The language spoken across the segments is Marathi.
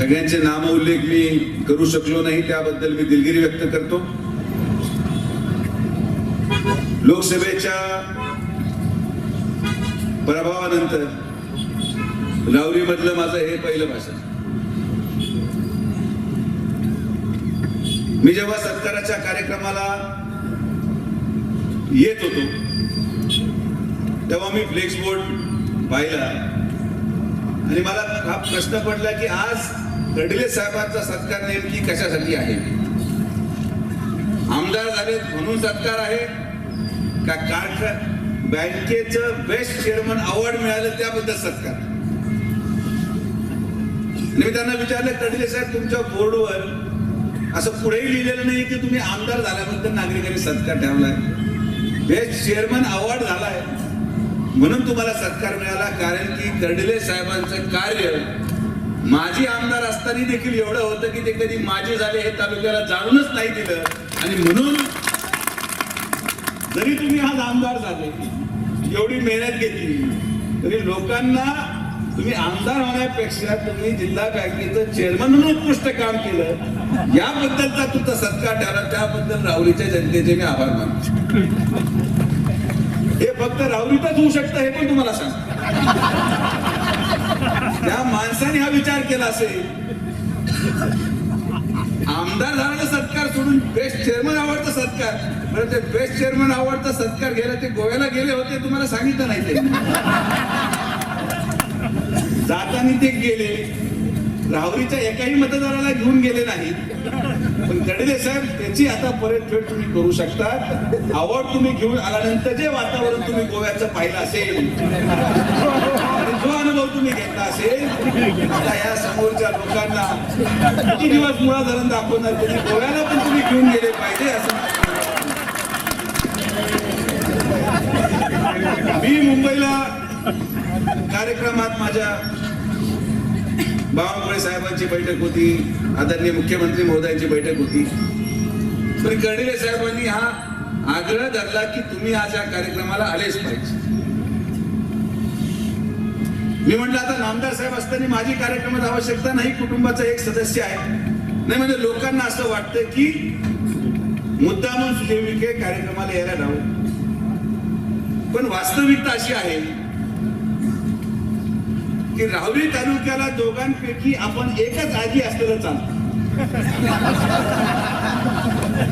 सगळ्यांचे नाम उल्लेख मी करू शकलो नाही त्याबद्दल मी दिलगिरी व्यक्त करतो. लोकसभेच्या प्रभावानंतर लावली मधलं माझं हे पहिलं भाषण. मी जेव्हा सत्काराच्या कार्यक्रमाला येत होतो तेव्हा मी फ्लेक्स बोर्ड पाहिला आणि मला हा प्रश्न पडला की आज कडले साहेबांचा सत्कार नेमकी कशासाठी आहे? आमदार झालेत म्हणून सत्कार आहे. का कारखा बँकेचं बेस्ट चेअरमन अवॉर्ड मिळालं त्याबद्दल सत्कार. मी त्यांना विचारलं कडले साहेब तुमच्या बोर्डवर असं पुढेही लिहिलेलं नाही की तुम्ही आमदार झाल्याबद्दल नागरिकांनी सत्कार ठेवलाय. बेस्ट चेअरमन अवॉर्ड झालाय. म्हणून तुम्हाला सत्कार मिळाला कारण की कर्डिले साहेबांचं कार्य माजी आमदार असताना देखील एवढं होतं की ते कधी माजी झाले हे तालुक्याला जाणूनच नाही दिलं. आणि म्हणून जरी तुम्ही आज आमदार झाले एवढी मेहनत घेतली तरी लोकांना तुम्ही आमदार होण्यापेक्षा तुम्ही जिल्हा बँकेचं चेअरमन म्हणून उत्कृष्ट काम केलं. याबद्दलचा तुमचा सत्कार ठरला त्याबद्दल राहुरीच्या जनतेचे मी आभार मानतो. हे फक्त राहुरीतच होऊ शकतं हे पण तुम्हाला सांग त्या माणसाने हा विचार केला असेल. आमदार झाला सत्कार सोडून बेस्ट चेअरमन आवडता सत्कार. बरं ते बेस्ट चेअरमन आवडता सत्कार घ्यायला ते गोव्याला गेले होते तुम्हाला सांगितलं नाही ते. जाताना ते गेले. राहुरीच्या एकाही मतदाराला घेऊन गेले नाहीत. पण कडले साहेब त्याची आता परतफेड तुम्ही करू शकता अवॉर्ड तुम्ही घेऊन आल्यानंतर जे वातावरण तुम्ही गोव्याचं पाहिलं असेल. जो अनुभव तुम्ही घेतला असेल आता या समोरच्या लोकांना किती दिवस मुळा धरण दाखवणार तुम्ही? गोव्याला पण तुम्ही घेऊन गेले पाहिजे असं मी मुंबईला कार्यक्रमात माझ्या बावनकुळे साहेबांची बैठक होती आदरणीय मुख्यमंत्री महोदयांची बैठक होती. पण कर्डिले साहेबांनी हा आग्रह धरला की तुम्ही आज या कार्यक्रमाला आलेच पाहिजे. मी म्हटलं आता नामदार साहेब असताना माझी कार्यक्रमात आवश्यकता नाही कुटुंबाचा एक सदस्य आहे. नाही म्हणजे लोकांना असं वाटतं की मुद्दामून सुजय विखे कार्यक्रमाला यायला लावू पण वास्तविकता अशी आहे की राहुरी तालुक्याला दोघांपैकी आपण एकच आजी असलेलं चालतं.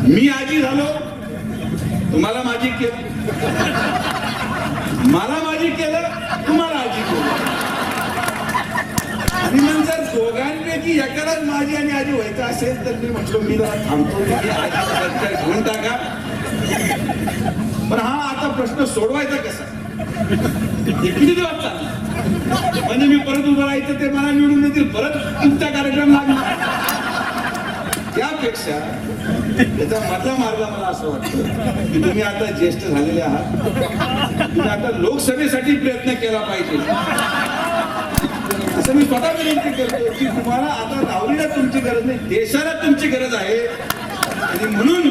मी आजी झालो तुम्हाला माझी केलं. मला माझी केलं तुम्हाला आजी केलं. आणि मग जर दोघांपैकी एकालाच माझी आणि आजी व्हायचं असेल तर मी म्हटलो मी जरा थांबतो. घेऊन टाका. पण हा आता प्रश्न सोडवायचा कसा? हे किती दिवस चालला? म्हणजे मी परत उभं राहायचं ते मला निवडून देतील परत तुमचा कार्यक्रम लागला त्यापेक्षा त्याचा मधला मार्ग मला असं वाटतं की तुम्ही आता ज्येष्ठ झालेले आहात. तुम्ही आता लोकसभेसाठी प्रयत्न केला पाहिजे. तर मी स्वतः विनंती करतो की तुम्हाला आता राहुरीला तुमची गरज नाही देशाला तुमची गरज आहे. आणि म्हणून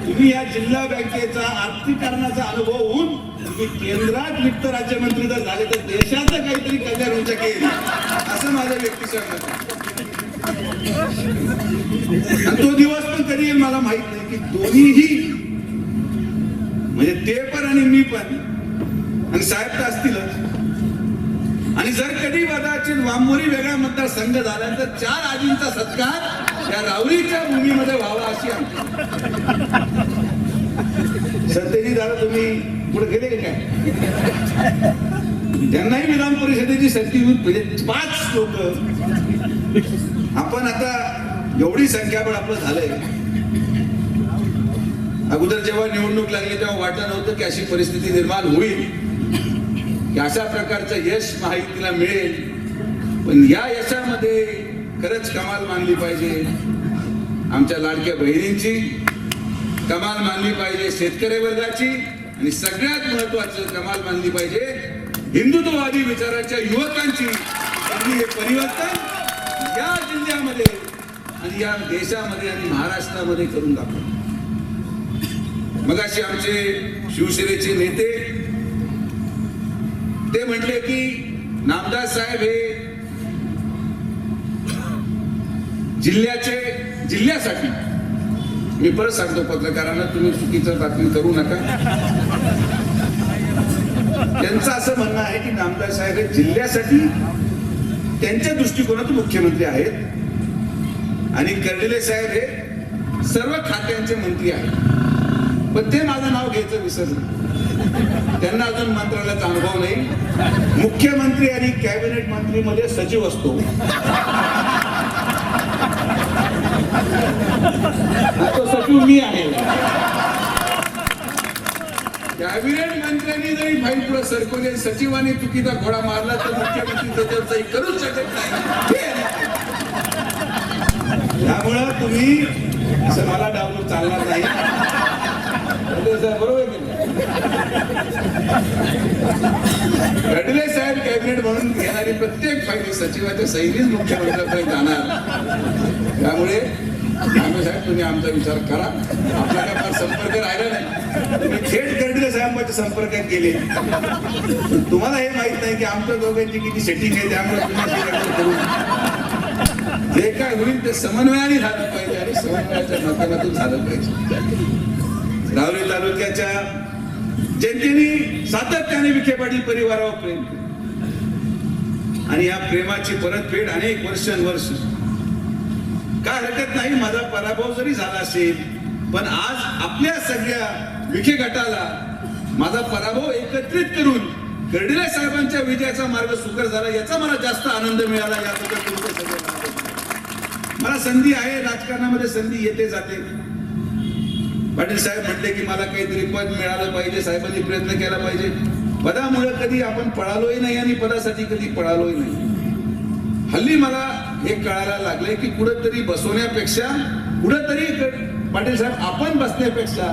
तुम्ही या जिल्हा बँकेचा आर्थिकरणाचा अनुभव होऊन तुम्ही केंद्रात वित्त राज्यमंत्री जर झाले तर देशाचं काहीतरी कल्याण होऊ शकेल असं माझं व्यक्तिशः मत तो दिवस पण कधी येईल मला माहीत नाही की दोन्हीही म्हणजे ते पण आणि मी पण आणि साहेब तर असतीलच. आणि जर कधी कदाचित वामोरी वेगळा मतदारसंघ झाला तर चार आजींचा सत्कार या राहुरीच्या भूमीमध्ये व्हावा अशी सत्यजी दादा तुम्ही पुढे गेले काय? त्यांनाही विधान परिषदेची शक्ती म्हणजे पाच लोक. आपण आता एवढी संख्याबळ आपलं झालंय. अगोदर जेव्हा निवडणूक लागली तेव्हा वाटलं नव्हतं की अशी परिस्थिती निर्माण होईल. अशा प्रकारचं यश माहितीला मिळेल. पण या यशामध्ये खरंच कमाल मानली पाहिजे. आमच्या लाडक्या बहिणींची कमाल मानली पाहिजे शेतकरी वर्गाची आणि सगळ्यात महत्वाचं कमाल मानली पाहिजे हिंदुत्ववादी विचाराच्या युवकांची. त्यांनी हे परिवर्तन या जिल्ह्यामध्ये आणि या देशामध्ये आणि महाराष्ट्रामध्ये करून दाखवलं. मग आमचे शिवसेनेचे नेते ते म्हटले की नामदास साहेब हे जिल्ह्याचे जिल्ह्यासाठी. मी परत सांगतो पत्रकारांना तुम्ही चुकीचं बातमी करू नका. त्यांचं असं म्हणणं आहे की नामदार साहेब हे जिल्ह्यासाठी त्यांच्या दृष्टिकोनातून मुख्यमंत्री आहेत आणि कर्डिले साहेब हे सर्व खात्यांचे मंत्री आहेत. पण ते माझं नाव घ्यायचं विसरलं. त्यांना अजून मंत्रालयाचा अनुभव नाही. मुख्यमंत्री आणि कॅबिनेट मंत्री मध्ये सचिव असतो. तो सचिव मी आहे. कॅबिनेट मंत्र्यांनी जरी फाईल पुढे सरकवली सचिवांनी चुकीचा घोडा मारला तर मुख्यमंत्री त्याच्यावरचाही करूच शकत नाही. त्यामुळं तुम्ही असं मला डावलून चालणार नाही. बरोबर नाही? गडले साहेब कॅबिनेट म्हणून घेणारी प्रत्येक फाईल सचिवाच्या सैनीच मुख्यमंत्र्यांपर्यंत जाणार. त्यामुळे आम्ही साहेब तुम्ही आमचा विचार करा. आपल्याला फार संपर्क राहिला नाही. तुम्ही थेट गडले साहेबांच्या संपर्कात गेले तुम्हाला हे माहीत नाही की आमच्या दोघांची किती सेटिंग आहे त्यामुळे तुम्ही जे काय होईल ते समन्वयाने झालं पाहिजे आणि समन्वयाच्या माध्यमातून झालं पाहिजे. रावली तालुक्याच्या जनतेने सातत्याने विखे पाटील परिवारावर प्रेम केलं. आणि या प्रेमाची परतफेड अनेक वर्षानुवर्ष काय हरकत नाही माझा पराभव जरी झाला असेल पण आज आपल्या सगळ्या विखे गटाला माझा पराभव एकत्रित करून कर्डिले साहेबांच्या विजयाचा मार्ग सुकर झाला याचा मला जास्त आनंद मिळाला याबद्दल मला संधी आहे राजकारणामध्ये संधी येते जाते. पाटील साहेब म्हटले की मला काहीतरी पद मिळालं पाहिजे साहेबांनी प्रयत्न केला पाहिजे. पदामुळे कधी आपण पळालोही नाही आणि पदासाठी कधी पळालोही नाही. हल्ली मला हे कळायला लागले की कुठंतरी बसवण्यापेक्षा कुठंतरी पाटील साहेब आपण बसण्यापेक्षा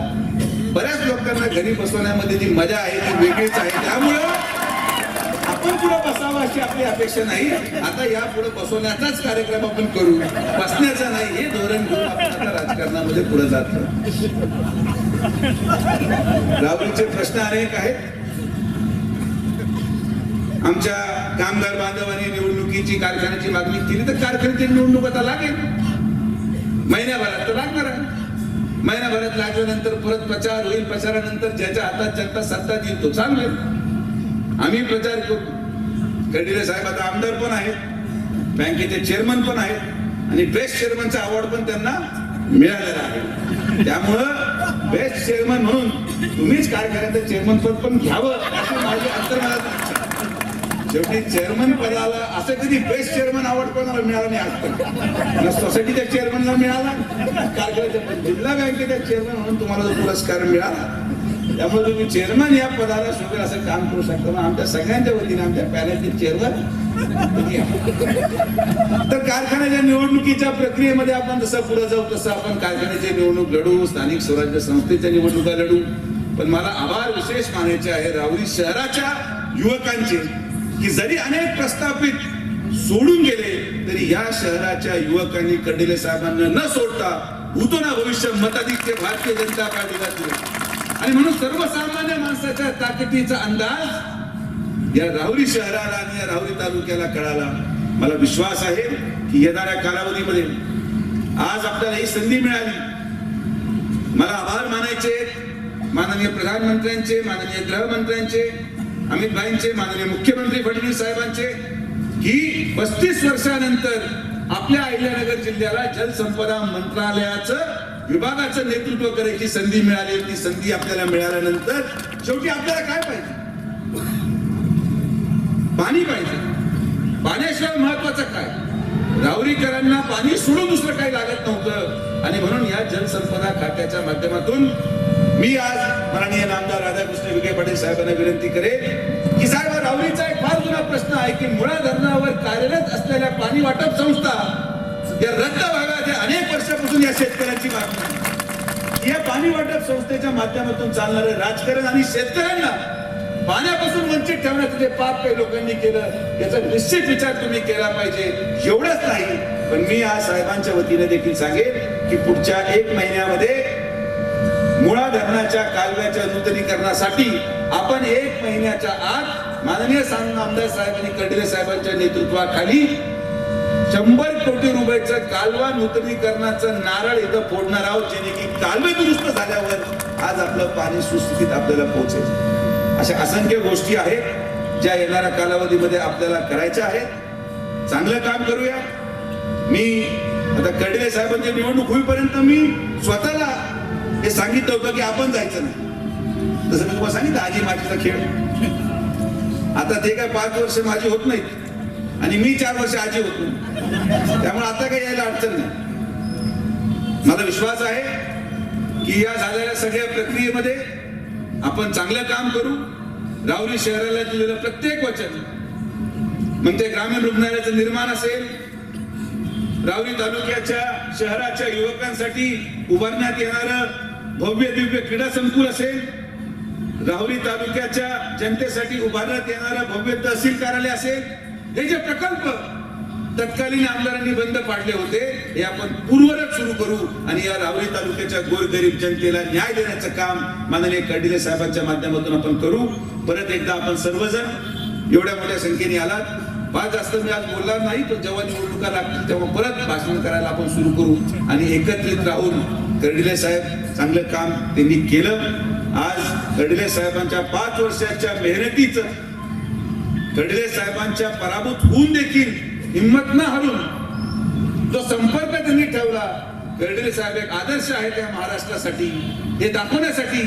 बऱ्याच लोकांना घरी बसवण्यामध्ये जी मजा आहे ती वेगळीच आहे. त्यामुळं आपण पुढे बसावं अशी आपली अपेक्षा नाही. आता या पुढे बसवण्याचाच कार्यक्रम आपण करू. बसण्याचा नाही हे धोरण घेऊन आपण आता राजकारणामध्ये पुढे जातो राहुलचे प्रश्न अनेक आहेत. आमच्या कामगार बांधवांनी निवडणुकीची कारखान्याची मागणी केली तर कारखान्याची निवडणूक आता लागेल. महिन्याभरात तर लागणार आहे. महिन्याभरात लागल्यानंतर परत प्रचार होईल. प्रचारानंतर ज्याच्या हातात जनता सत्ता देईल तो चांगले आम्ही प्रचार करू. खंडिले साहेब आता आमदार पण आहेत. बँकेचे चेअरमन पण आहेत. आणि बेस्ट चेअरमनचा अवॉर्ड पण त्यांना मिळालेला आहे. त्यामुळं बेस्ट चेअरमन म्हणून तुम्हीच कारखान्याचं चेअरमन पद पण घ्यावं अशी माझी अंतर्मनात शेवटी चेअरमन पदाला असं कधी बेस्ट चेअरमन अवॉर्ड कोणाला मिळाला नाही आजपर्यंत ना सोसायटीच्या चेअरमनला मिळाला कारखान्याच्या जिल्हा बँकेच्या चेअरमन म्हणून तुम्हाला जो पुरस्कार मिळाला त्यामुळे तुम्ही चेअरमन या पदाला शोभेल असं काम करू शकता. मग आमच्या सगळ्यांच्या वतीने आमच्या पॅनलचे चेअरमन तर कारखान्याच्या निवडणुकीच्या प्रक्रियेमध्ये आपण जसं पुढे जाऊ तसं आपण कारखान्याची निवडणूक लढू स्थानिक स्वराज्य संस्थेच्या निवडणुका लढू. पण मला आभार विशेष मानायचे आहे राहुरी शहराच्या युवकांचे की जरी अनेक प्रस्थापित सोडून गेले तरी या शहराच्या युवकांनी कर्डिले साहेबांना न सोडता भूतोना भविष्य मताधिक्य भारतीय जनता पार्टीला दिले. आणि म्हणून सर्वसामान्य माणसाच्या ताकदीचा अंदाज या राहुरी शहराला आणि या राहुरी तालुक्याला कळाला. मला विश्वास आहे की येणाऱ्या कालावधीमध्ये आज आपल्याला ही संधी मिळाली. मला आभार मानायचे माननीय प्रधानमंत्र्यांचे माननीय गृहमंत्र्यांचे अमित भाईंचे माननीय मुख्यमंत्री फडणवीस साहेबांचे की पस्तीस वर्षानंतर आपल्या अहिल्यानगर जिल्ह्याला जलसंपदा मंत्रालयाचं विभागाचं नेतृत्व करायची संधी मिळाली ती संधी आपल्याला मिळाल्यानंतर शेवटी आपल्याला काय पाहिजे? पाणी पाहिजे. पाण्याशिवाय महत्वाचं काय? रावरीकरांना पाणी सोडून दुसरं काही लागत नव्हतं. आणि म्हणून या जलसंपदा खात्याच्या माध्यमातून मी आज माननीय नामदार राधाकृष्ण विखे पाटील साहेबांना विनंती करेल की साहेब रावरीचा एक फार जुना प्रश्न आहे की मुळा धरणावर कार्यरत असलेल्या पाणी वाटप संस्था या रद्द अनेक वर्षापासून या शेतकऱ्यांची मागणी या पाणी वाटप संस्थेच्या माध्यमातून चालणारे राजकारण आणि शेतकऱ्यांना पाण्यापासून वंचित ठेवण्याचं जे पाप काही लोकांनी केलं याचा निश्चित विचार तुम्ही केला पाहिजे एवढंच नाही. पण मी आज साहेबांच्या वतीने देखील सांगेन की पुढच्या एक महिन्यामध्ये मुळा धरणाच्या कालव्याच्या नूतनीकरणासाठी आपण एक महिन्याच्या आत माननीय आमदार साहेबांनी आणि कर्डिले साहेबांच्या नेतृत्वाखाली शंभर कोटी रुपयाचं कालवा नूतनीकरणाचं नारळ इथं फोडणार आहोत जेणे की कालवे दुरुस्त झाल्यावर आज आपलं पाणी सुस्थितीत आपल्याला पोहोचेल. अशा असंख्य गोष्टी आहेत ज्या येणाऱ्या कालावधीमध्ये आपल्याला करायच्या आहेत. चांगलं काम करूया. मी आता कडले साहेबांची निवडणूक होईपर्यंत मी स्वतःला हे सांगितलं होतं की आपण जायचं नाही. तसं मी तुम्हाला सांगितलं आजी माझीचा खेळ. आता ते काय पाच वर्ष माझी होत नाहीत. आणि मी चार वर्ष आजी होतो. त्यामुळे आता काही यायला अडचण नाही. मला विश्वास आहे की या झालेल्या सगळ्या प्रक्रियेमध्ये आपण चांगलं काम करू. राहुरी शहराला दिलेलं प्रत्येक वचन मग ते ग्रामीण रुग्णालयाचं निर्माण असेल राहुरी तालुक्याच्या शहराच्या युवकांसाठी उभारण्यात येणारं भव्य दिव्य क्रीडा संकुल असेल राहुरी तालुक्याच्या जनतेसाठी उभारण्यात येणारं भव्य तहसील कार्यालय असेल हे जे प्रकल्प तत्कालीन आमदारांनी बंद पाडले होते. हे आपण पूर्वरच सुरू करू आणि या रावळी तालुक्याच्या गोरगरीब जनतेला न्याय देण्याचं काम माननीय कर्डिले साहेबांच्या माध्यमातून आपण करू. परत एकदा आपण सर्वजण एवढ्या मोठ्या संख्येने आलात. फार जास्त मी आज बोलणार नाही पण जेव्हा निवडणुका लागतील तेव्हा परत भाषण करायला आपण सुरू करू आणि एकत्रित राहून कर्डिले साहेब चांगलं काम त्यांनी केलं. आज कर्डिले साहेबांच्या पाच वर्षाच्या मेहनतीचं कर्डिले साहेबांच्या पराभूत होऊन देखील हिंमत न हरून जो संपर्क त्यांनी ठेवला कर्डिले साहेब एक आदर्श आहे त्या महाराष्ट्रासाठी. हे दाखवण्यासाठी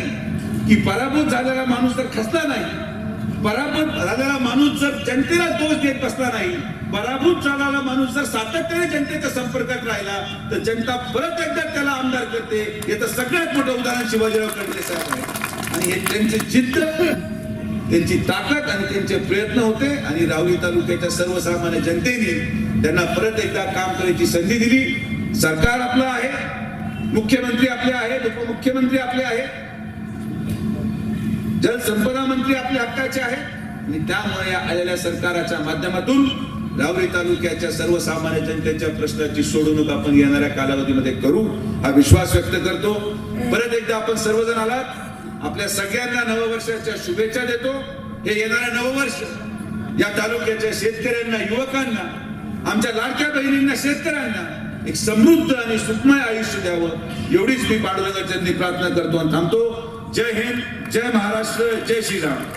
की पराभूत झालेला माणूस तर खसला नाही पराभूत झालेला माणूस जर जनतेला दोष देत बसला नाही पराभूत झालेला माणूस जर सातत्याने जनतेच्या संपर्कात राहिला तर जनता परत एकदा त्याला आमदार करते. याचं सगळ्यात मोठं उदाहरण शिवाजीराव कर्डिले साहेब आहे आणि हे त्यांचे चित्र त्यांची ताकद आणि त्यांचे प्रयत्न होते आणि राहुरी तालुक्याच्या सर्वसामान्य जनतेने त्यांना परत एकदा काम करायची संधी दिली. सरकार आपलं आहे मुख्यमंत्री आपले आहेत उपमुख्यमंत्री आपले आहेत जलसंपदा मंत्री आपल्या हक्काचे आहेत आणि त्यामुळे या आलेल्या सरकाराच्या माध्यमातून रावरी तालुक्याच्या सर्वसामान्य जनतेच्या प्रश्नाची सोडवणूक आपण येणाऱ्या कालावधीमध्ये करू हा विश्वास व्यक्त करतो. परत एकदा आपण सर्वजण आलात. आपल्या सगळ्यांना नववर्षाच्या शुभेच्छा देतो. हे येणारं नववर्ष या तालुक्याच्या शेतकऱ्यांना युवकांना आमच्या लाडक्या बहिणींना शेतकऱ्यांना एक समृद्ध आणि सुखमय आयुष्य द्यावं. एवढीच मी पांडुरंगाच्यांनी प्रार्थना करतो आणि थांबतो. जय हिंद जय महाराष्ट्र जय श्रीराम.